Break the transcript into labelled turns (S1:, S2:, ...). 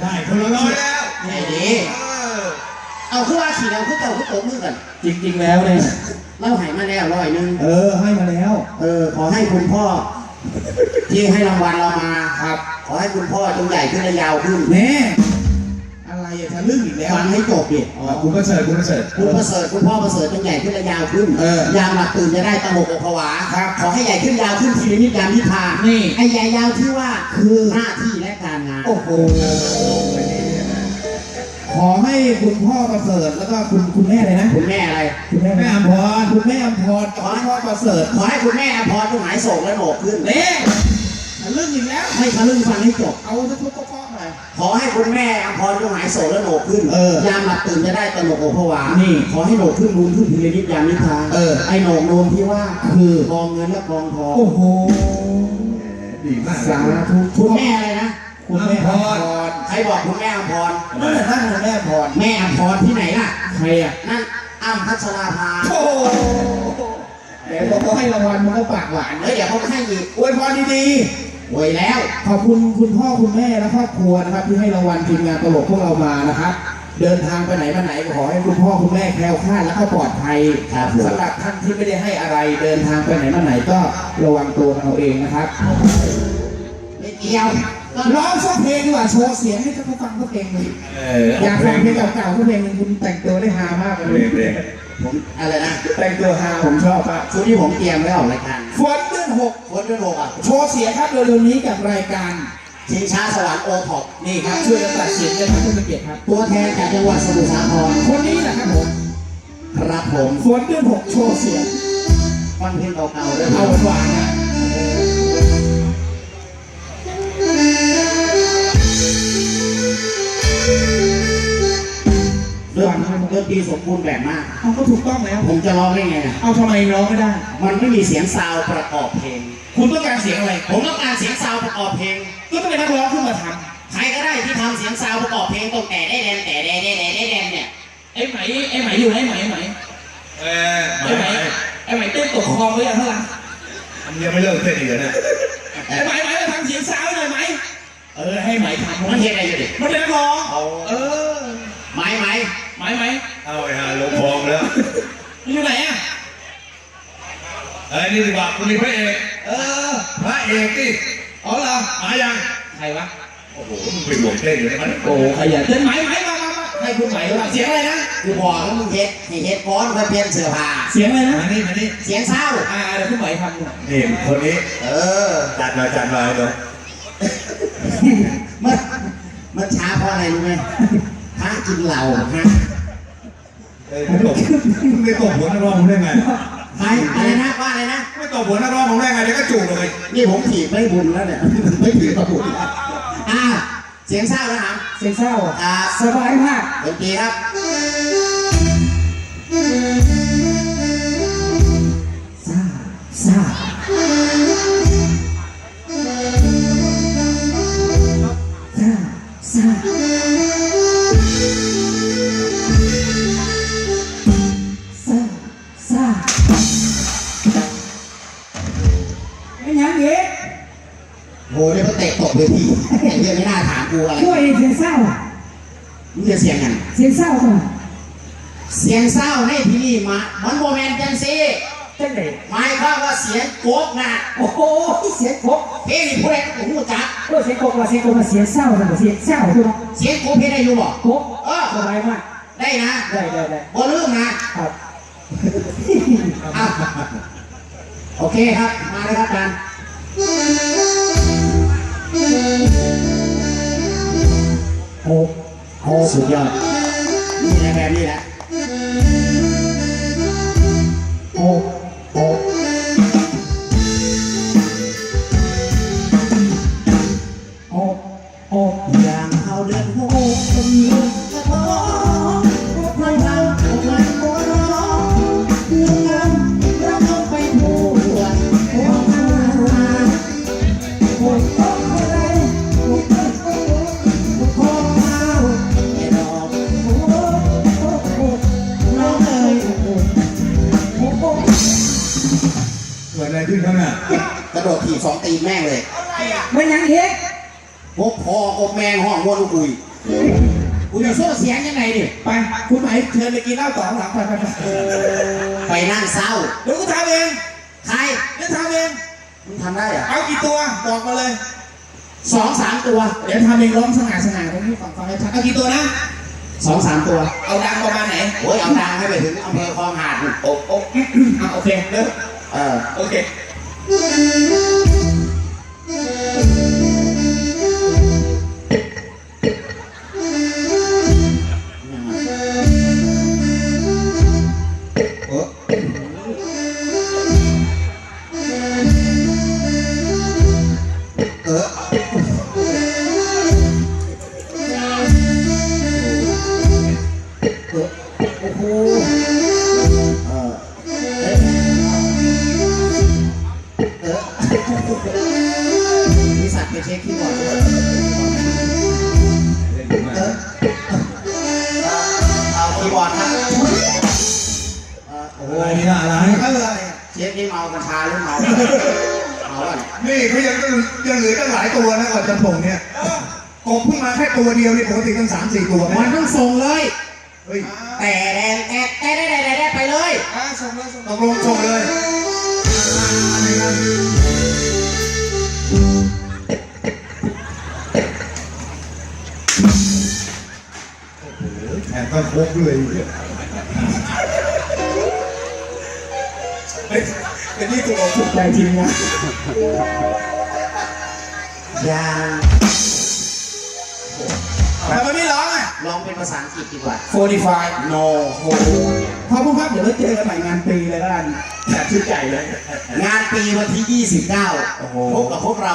S1: ได้คนละร้อยแล้ว
S2: ไอ้ดี
S1: เออ
S2: เอาคือว่าฉีดเอาคือเก่าคือโตมือกัน
S3: จริง ๆ แล้วเนี่ย
S2: เล่าใหายมาแล้วร้อยหนึง
S3: เออ ให้มาแล้ว
S2: เออ ขอให้คุณพ่อ ที่ให้รางวัลเรามา
S3: ครับ
S2: ขอให้คุณพ่อจงใหญ่ขึ้นและยาวขึ้น
S3: แน่ อะไรทะลึ่งอีกแล้ว
S2: ฟังให้จบดิ
S3: อ๋อคุณประเสริฐคุณประเสริฐ
S2: คุณประเสริฐคุณพ่อประเสริฐจงใหญ่ขึ้นและยาวขึ้นยามหลับตื่นจะได้ตลกอกผวา
S3: ครับ
S2: ขอให้ใหญ่ขึ้นยาวขึ้นทีนิดยามนิพา
S3: นี่
S2: ไอ้ใหญ่ยาวที่ว่าคือหน้าที่และการงาน
S3: โอ้โหขอให้คุณพ่อประเสริฐแล้วก็คุณคุณแม่เลยนะ
S2: คุณแม่อะไร
S3: คุณแม่แม่อมพรคุณแม่อมพรกับคุณพ่อประเสริฐ
S2: ขอให้คุณแม่อภรจงหายโศกและโหนกขึ้น
S3: เน่ทะลึ่งอีกแล้ว
S2: ให้ทะลึ่งฟังให้จบ
S3: เอาสักทุก ข้อหน่อย
S2: ขอให้คุณแม่อภรจงหายโศกและโหนกขึ้น
S3: เออยา
S2: มหลับตื่นจะได้ตลกอกผวา
S3: นี่
S2: ขอให้โหนกขึ้นนูนขึ้นทีละนิดยามนิพา
S3: เออ
S2: ไอ้โหนกนูนที่ว่า
S3: คือ
S2: กองเงินและกองทอง
S3: โอ้โห
S1: ดีมาก
S3: สาธุ
S2: คุณแม่อะไรนะ
S3: คุณแม่อมพร
S2: ใครบอกคุณแม่อภร
S3: นั่นแหละนั่นคุณแม่อมพร
S2: แม่อภรที่ไหนล่ะ
S3: ใครอะ
S2: นั่นอ้ำพัชราภา
S3: โอ้โหเดี๋ยวเราก็ให้รางวัลมันก็ปากหวาน
S2: เฮ้ยเดี๋ยวเขาให้อีก
S3: อวยพรดี
S2: โวยแล้ว
S3: ขอบคุณคุณพ่อคุณแม่และครอบครัวนะครับ ที่ให้รางวัลทีมงานตลกพวกเรามานะครับ เดินทางไปไหนมาไหนก็ขอให้คุณพ่อคุณแม่แคล้วคลาดและก็ปลอดภัย
S2: ครับผม
S3: สำหรับท่านที่ไม่ได้ให้อะไร เดินทางไปไหนมาไหนก็ระวังตัวกันเอาเองนะครับ
S2: ไม่เกี่ยว
S3: ร้องสักเพลงดีกว่าโชว์เสียงให้เขาฟังสักเพลงหนึ่ง
S1: เออ
S3: อยากฟังเพลงเก่าๆสักเพลงหนึงคุณแต่งตัวได้ฮามากเล
S1: เพล
S3: ย
S1: งเพลง
S2: ผมอะไรนะ
S3: แต่งตัวฮาผมชอบมาก
S2: ชุดที่ผมเตรียมไว้ออกรายการ
S3: ฝนเดือนหก
S2: คนด้วยโลกอะ
S3: โชว์เสียงครับเร็วๆนี้กับรายการ
S2: ชิงช้าสวรรค์โอท็อป
S3: นี่ครับช่วยกันตัดสินด้วยครับท่านเกียรติครับ
S2: ตัวแทนจากจังหวัดสมุทรสาคร
S3: คนนี้แหละครับผม
S2: ครับผม
S3: ฝนเดือนหกโชว์เสียง
S2: ฟังเพลงเก่าๆด้วย
S3: เอาหวานๆนะ
S2: นตรีสมบูรณ์แบบมาก
S3: เอาก็ถูกต้องแล้ว
S2: ผมจะร้องได้ไงอะ
S3: เอาทำไมร้องไม่ได้
S2: มันไม่มีเสียงซาวด์ประกอบเพลง
S3: คุณต้องการเสียงอะไร
S2: ผมต้องการเสียงซาวด์ประกอบเพลง
S3: ก็ต้องเป็นนักร้องขึ้นมาท
S2: ใครก็ได้ที่ทำเสียงซาวด์ประกอบเพลงตรงแต่ได้แดนแต่แดนแดนแดนแดนเนี่ย
S4: ไอ้ไหมไอ้ไหมอยู่ไหนไหมไหม
S1: เออ
S4: ไอ้ไหมไอ้ไหมเต้นตกคลองไว้ยังเท่าไหร่
S1: มันยังไม่เลิกเต้นอีกเหรอเนี่ย
S4: ไอ้ไหมไหมมาทำเสียงสาวหน่อยไหมเออให้ไหมทำ
S2: มันเห็นอะไรอยู่ดิ
S4: มันเป็นนักร้อง
S1: เอา
S4: เออ
S2: ไหมไหม
S4: ไหมไหม
S1: เอาไอ้ห่าลงคลองแล้ว
S4: มันอยู่ไหนอะ
S1: เอ้ยนี่ดีกว่าคุณนี่พระเอก
S4: เออ
S1: พระเอกที่
S4: อ๋อเหรอ
S1: มายัง
S4: ใครวะ
S1: โอ้โหมึงไปบวกเต้นอยู่ในมัน
S4: โอ้ขยันเต้นไหมไหมมามามาให้คุณไหมว่าเสียงอะไรนะ
S2: กูบอกแล้วมึงเฮ็ดให้เฮ็ดก้อนเพื่อเปลี่ยนเสื้อผ้า
S4: เสียงอะไรนะ
S1: มานี่มานี่
S2: เสียงเศร้า
S4: อ่าเดี๋ยวคุณไหมทำหน่อย
S1: นี่คนนี้
S2: เออ
S1: จัดมาจัดมาเลย
S2: มันมันช้าเพราะอะไรรู้ไหมพระกินเหล้าฮะ
S1: เอ้ยไม่ตบไม่ตบหัวนักร้องผมได้ไง
S2: ใครอะไรนะว่าอะไรนะ
S1: ไม่ตบหัวนักร้องผมได้ไงเดี๋ยวก็จูบเลย
S2: นี่ผมถีบไม่บุญแล้วเนี่ย ไม่ถีบก็บุญแล้วอ่าเสียงเศร้านะครับำ
S3: เสียงเศร้า
S2: อ่า
S3: สบายมาก
S2: ดนตรีครับ
S3: ซ่าซ่าซ่าซ่าซ่า
S2: โหเดี๋ยวเขาเตะตกเวทีไอ้เรื่องไม่น่าถามกูอะไร
S3: ช่วยเสียงเศร้า
S2: มึงจะเสียงกัน
S3: เสียงเศร้าก่อน
S2: เสียงเศร้าในที่นี่มามันโมเมนต์จังซี่
S3: จังไหน
S2: หมายความว่าเสียงโกกนะ
S3: โอ้โหเสียงกบ
S2: เพลงนี้ผู้ใดก็หูจัก
S3: เออเสียงกบว่าเสียงกบว่าเสียงเศร้านะเสียงเศร้าใช่ไหม
S2: เสียงโกกเพลงได้อยู่บ่
S3: กบ
S2: เออ
S3: สบายมาก
S2: ได้นะ
S3: ได้ได้ได้
S2: บ่ลืมนะครับอะโอเคครับมาเลยครับอาจารย์ โอ้โหสุดยอดนี่แหละแบบนี้แหละ
S1: ขึ้นครับเนี่ย
S2: กระโดดถีบสองตีนแม่งเลย
S3: ไม่ยังเงี้ย
S2: พบพอกบแมงห้องวัวลูกอุยกูจะโซ่เสียงยังไงดิ
S3: ไปคุณไหมเชิญไปกินเหล้าต่อข้างหลังไปไปไป
S2: ไปนั่งเศร้า
S4: เดี๋ยวกูทำเอง
S2: ใคร
S4: เดี๋ยวทำเอง
S2: มึงทำได้เหรอ
S4: เอากี่ตัวบอกมาเลย
S2: สองสามตัว
S3: เดี๋ยวทำเองร้องสง่าสง่าตรงนี้ฟังฟังให้ชัด
S4: เอากี่ตัวนะ
S2: สองสามตัว
S4: เอาดังประมาณไหน
S2: โอ้ยเอาดังให้ไปถึงอำเภอคลองหาดนู่น
S4: โอ้โอ้อะโอเคเริ่ม
S2: เออ
S4: โอเค
S2: เมากัญชาหรือเมาเมาอะไร
S1: นี่เขายังยังเหลือตั้งหลายตัวนะก่อนจะส่งเนี่ยกบเพิ่งมาแค่ตัวเดียวนี่ปกติตั้งสามสี่ตัว
S3: มันต้องส่งเลย
S1: เฮ้ย
S2: แต่แดงแต่แต่ได้ได้ได้ไปเลย
S4: อะส่งเลยส่ง
S1: ตกลงส่งเลยอะไรนะแถมต้องครบด้วย
S4: เป็นที่ตัว
S3: ถูกใจจริงนะ
S2: ยาง
S4: ทำไมไม่ร้องอะ
S2: ลองเป็นภาษาอังกฤษดีกว่า
S3: 45
S2: no
S3: โอ้โหขอบคุณครับเดี๋ยวเราเจอกันใหม่งานปีเลยละกันแบบชุดใหญ่เลย
S2: งานปีวันที่ 29
S3: โอ้โห
S2: พบกับพวกเรา